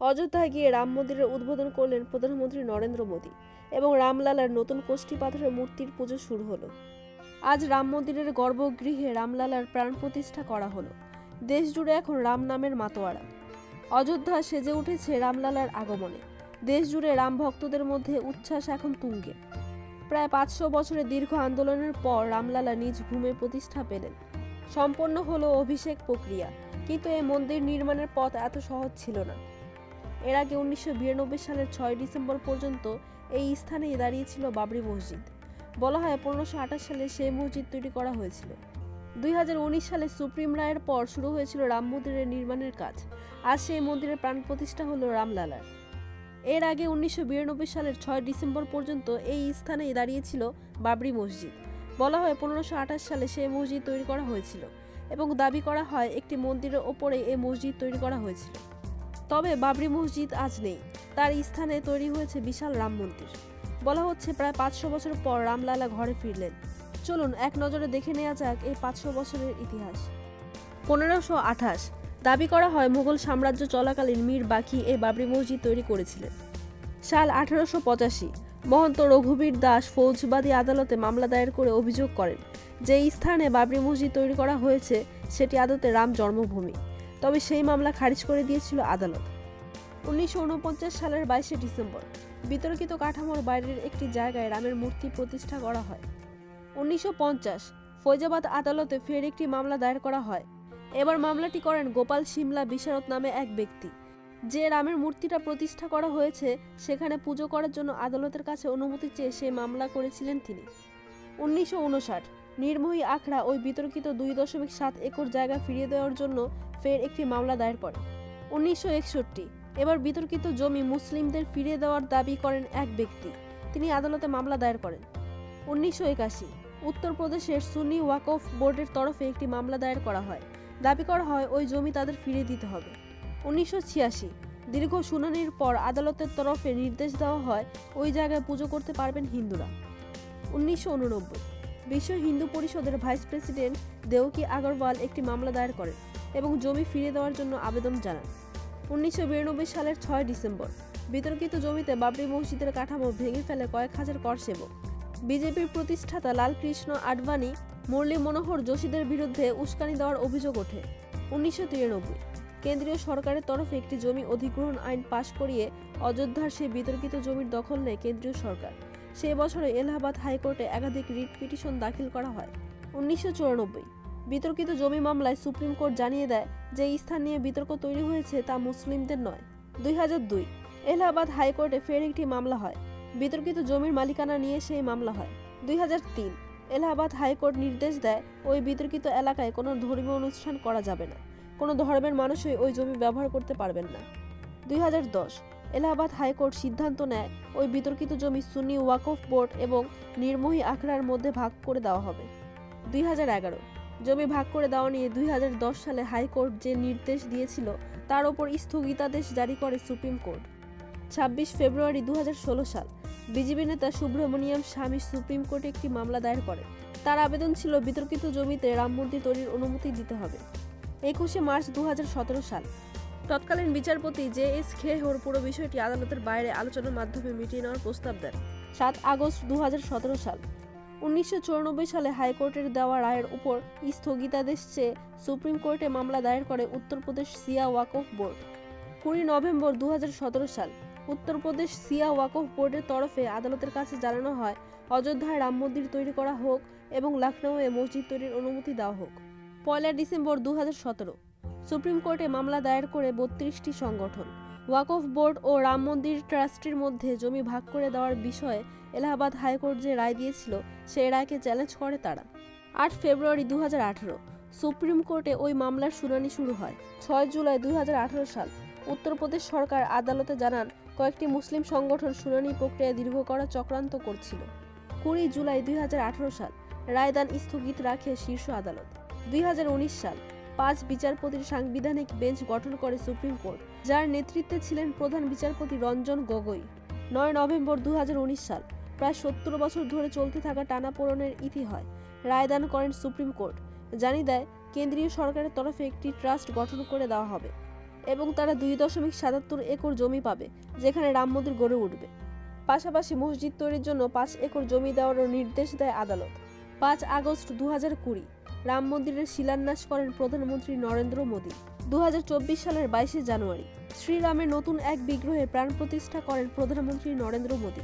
অযোধ্যায় গিয়ে রাম মন্দিরের উদ্বোধন করলেন প্রধানমন্ত্রী নরেন্দ্র মোদী এবং রামলালার নতুন কোষ্ঠী পাথরের মূর্তির পুজো শুরু হলো। আজ রাম মন্দিরের গর্ভগৃহে রামলালার প্রাণ প্রতিষ্ঠা করা হলো। দেশ জুড়ে এখন রাম নামের মাতোয়ারা। অযোধ্যা সেজে উঠেছে রামলালার আগমনে। দেশ জুড়ে রাম ভক্তদের মধ্যে উচ্ছ্বাস এখন তুঙ্গে। প্রায় পাঁচশো বছরের দীর্ঘ আন্দোলনের পর রামলালা নিজ ভূমে প্রতিষ্ঠা পেলেন। সম্পন্ন হলো অভিষেক প্রক্রিয়া, কিন্তু এই মন্দির নির্মাণের পথ এত সহজ ছিল না। এর আগে উনিশশো বিরানব্বই সালের ছয় ডিসেম্বর পর্যন্ত এই স্থানেই দাঁড়িয়েছিল বাবরি মসজিদ। বলা হয় পনেরোশো আঠাশ সালে সেই মসজিদ তৈরি করা হয়েছিল। দুই হাজার উনিশ সালে সুপ্রিম রায়ের পর শুরু হয়েছিল রাম মন্দিরের নির্মাণের কাজ। আজ সেই মন্দিরের প্রাণ প্রতিষ্ঠা হল রামলালার। এর আগে উনিশশো বিরানব্বই সালের ছয় ডিসেম্বর পর্যন্ত এই স্থানেই দাঁড়িয়েছিল বাবরি মসজিদ। বলা হয় পনেরোশো আঠাশ সালে সেই মসজিদ তৈরি করা হয়েছিল এবং দাবি করা হয় একটি মন্দিরের ওপরে এই মসজিদ তৈরি করা হয়েছিল। তবে বাবরি মসজিদ আজ নেই। তার স্থানে তৈরি হয়েছে বিশাল রাম মন্দির। বলা হচ্ছে প্রায় পাঁচশো বছর পর রামলালা ঘরে ফিরলেন। চলুন এক নজরে দেখে নেওয়া যাক এই পাঁচশো বছরের ইতিহাস। পনেরোশো আঠাশ, দাবি করা হয় মুঘল সাম্রাজ্য চলাকালীন মীর বাকি এই বাবরি মসজিদ তৈরি করেছিলেন। সাল আঠারোশো পঁচাশি, মহন্ত রঘুবীর দাস ফৌজবাদী আদালতে মামলা দায়ের করে অভিযোগ করেন যে স্থানে বাবরি মসজিদ তৈরি করা হয়েছে, সেটি আদতে রাম জন্মভূমি। তবে সেই মামলা খারিজ করে দিয়েছিল আদালত। উনিশশো উনপঞ্চাশ সালের বাইশে ডিসেম্বর, বিতর্কিত কাঠামোর বাইরের একটি জায়গায় রামের মূর্তি প্রতিষ্ঠা করা হয়। উনিশশো পঞ্চাশ, ফৈজাবাদ আদালতে ফের একটি মামলা দায়ের করা হয়। এবার মামলাটি করেন গোপাল সিমলা বিশারদ নামে এক ব্যক্তি। যে রামের মূর্তিটা প্রতিষ্ঠা করা হয়েছে, সেখানে পুজো করার জন্য আদালতের কাছে অনুমতি চেয়ে সে মামলা করেছিলেন তিনি। উনিশশো উনষাট নির্মোহী আখড়া ওই বিতর্কিত দুই দশমিক সাত একর জায়গা ফিরিয়ে দেওয়ার জন্য ফের একটি মামলা দায়ের করে। উনিশশো একষট্টি, এবার বিতর্কিত জমি মুসলিমদের ফিরিয়ে দেওয়ার দাবি করেন এক ব্যক্তি। তিনি আদালতে মামলা দায়ের করেন। উনিশশো একাশি, উত্তরপ্রদেশের সুন্নি ওয়াকফ বোর্ডের তরফে একটি মামলা দায়ের করা হয়। দাবি করা হয় ওই জমি তাদের ফিরিয়ে দিতে হবে। উনিশশো ছিয়াশি, দীর্ঘ শুনানির পর আদালতের তরফে নির্দেশ দেওয়া হয় ওই জায়গায় পুজো করতে পারবেন হিন্দুরা। উনিশশো উননব্বই বিশ্ব হিন্দু পরিষদের ভাইস প্রেসিডেন্ট দেওকি আগরওয়াল একটি মামলা দায়ের করেন এবং জমি ফিরিয়ে দেওয়ার জন্য আবেদন জানান। উনিশশো বিরানব্বই সালের ছয় ডিসেম্বর, বিতর্কিত জমিতে বাবরি মসজিদের কাঠামো ভেঙে ফেলে কয়েক হাজার কর সেবক। বিজেপির প্রতিষ্ঠাতা লালকৃষ্ণ আডবাণী মুরলী মনোহর যোশীদের বিরুদ্ধে উস্কানি দেওয়ার অভিযোগ ওঠে। উনিশশো তিরানব্বই, কেন্দ্রীয় সরকারের তরফে একটি জমি অধিগ্রহণ আইন পাশ করিয়ে অযোধ্যার সেই বিতর্কিত জমির দখল নেয় কেন্দ্রীয় সরকার। সেই বছরে এলাহাবাদ হাইকোর্টে একাধিক রিট পিটিশন দাখিল করা হয়। উনিশশো চুরানব্বই। বিতর্কিত জমি মামলায় সুপ্রিম কোর্ট জানিয়ে দেয় যে স্থান নিয়ে বিতর্ক তৈরি হয়েছে তা মুসলিমদের নয়। দুই হাজার দুই। এলাহাবাদ হাইকোর্টে ফের একটি মামলা হয়। বিতর্কিত জমির মালিকানা নিয়ে সেই মামলা হয়। দুই হাজার তিন। এলাহাবাদ হাইকোর্ট নির্দেশ দেয় ওই বিতর্কিত এলাকায় কোনো ধর্মীয় অনুষ্ঠান করা যাবে না। কোনো ধর্মের মানুষই ওই জমি ব্যবহার করতে পারবেন না। দুই হাজার দশ। এলাহাবাদ হাইকোর্ট সিদ্ধান্ত নেয় ওই বিতর্কিত জমি সুন্নি ওয়াকফ বোর্ড এবং নির্মোহী আখড়ার মধ্যে ভাগ করে দেওয়া হবে। দুই হাজার এগারো জমি ভাগ করে দেওয়া নিয়ে দুই হাজার দশ সালে হাইকোর্ট যে নির্দেশ দিয়েছিল, তার ওপর স্থগিতাদেশ জারি করে সুপ্রিম কোর্ট। ছাব্বিশ ফেব্রুয়ারি দু হাজার ষোলো সাল বিজেপি নেতা সুব্রমণিয়াম স্বামী সুপ্রিম কোর্টে একটি মামলা দায়ের করে। তার আবেদন ছিল, বিতর্কিত জমিতে রাম মন্দির তৈরির অনুমতি দিতে হবে। একুশে মার্চ দু হাজার সতেরো সাল তৎকালীন বিচারপতি জে এস খেহর পুরো বিষয়টি আদালতের বাইরে আলোচনার মাধ্যমে মিটিয়ে নেওয়ার প্রস্তাব দেন। সাত আগস্ট দু হাজার সতেরো সাল। উনিশশো চুরানব্বই সালে হাইকোর্টের দেওয়া রায়ের উপর স্থগিতাদেশ চেয়ে সুপ্রিম কোর্টে মামলা দায়ের করে উত্তরপ্রদেশ সিয়া ওয়াকফ বোর্ড। কুড়ি নভেম্বর দু হাজার সতেরো সাল, উত্তরপ্রদেশ সিয়া ওয়াকফ বোর্ডের তরফে আদালতের কাছে জানানো হয়, অযোধ্যায় রাম মন্দির তৈরি করা হোক এবং লখনৌয়ে মসজিদ তৈরির অনুমতি দেওয়া হোক। পয়লা ডিসেম্বর দু হাজার সতেরো। সুপ্রিম কোর্টে মামলা দায়ের করে বত্রিশটি সংগঠন, ওয়াকফ বোর্ড ও রাম মন্দির ট্রাস্টির মধ্যে জমি ভাগ করে দেওয়ার বিষয়ে এলাহাবাদ হাইকোর্ট যে রায় দিয়েছিল, সেই রায়কে চ্যালেঞ্জ করে তারা। আট ফেব্রুয়ারি দুই হাজার আঠারো, সুপ্রিম কোর্টে ওই মামলার শুনানি শুরু হয়। ছয় জুলাই দুই হাজার আঠারো সাল, উত্তরপ্রদেশ সরকার আদালতে জানান, কয়েকটি মুসলিম সংগঠন শুনানি প্রক্রিয়া দীর্ঘ করা চক্রান্ত করছিল। কুড়ি জুলাই দুই হাজার আঠারো সাল, রায়দান স্থগিত রাখে শীর্ষ আদালত। দুই হাজার উনিশ সাল পাঁচ বিচারপতির সাংবিধানিক বেঞ্চ গঠন করে সুপ্রিম কোর্ট, যার নেতৃত্বে ছিলেন প্রধান বিচারপতি রঞ্জন গগৈ। নয় নভেম্বর দু হাজার উনিশ সাল, প্রায় সত্তর বছর ধরে চলতে থাকা টানাপোড়নের ইতি হয় রায়দান করেন সুপ্রিম কোর্ট, জানিয়ে দেয়, কেন্দ্রীয় সরকারের তরফে একটি ট্রাস্ট গঠন করে দেওয়া হবে এবং তারা দুই দশমিক সাতাত্তর একর জমি পাবে, যেখানে রাম মন্দির গড়ে উঠবে। পাশাপাশি মসজিদ তৈরির জন্য পাঁচ একর জমি দেওয়ারও নির্দেশ দেয় আদালত। পাঁচ আগস্ট দু হাজার কুড়ি রাম মন্দিরের শিলান্যাস করেন প্রধানমন্ত্রী নরেন্দ্র মোদী। দু হাজার চব্বিশ সালের বাইশে জানুয়ারি শ্রীরামের নতুন এক বিগ্রহে প্রাণ প্রতিষ্ঠা করেন প্রধানমন্ত্রী নরেন্দ্র মোদী।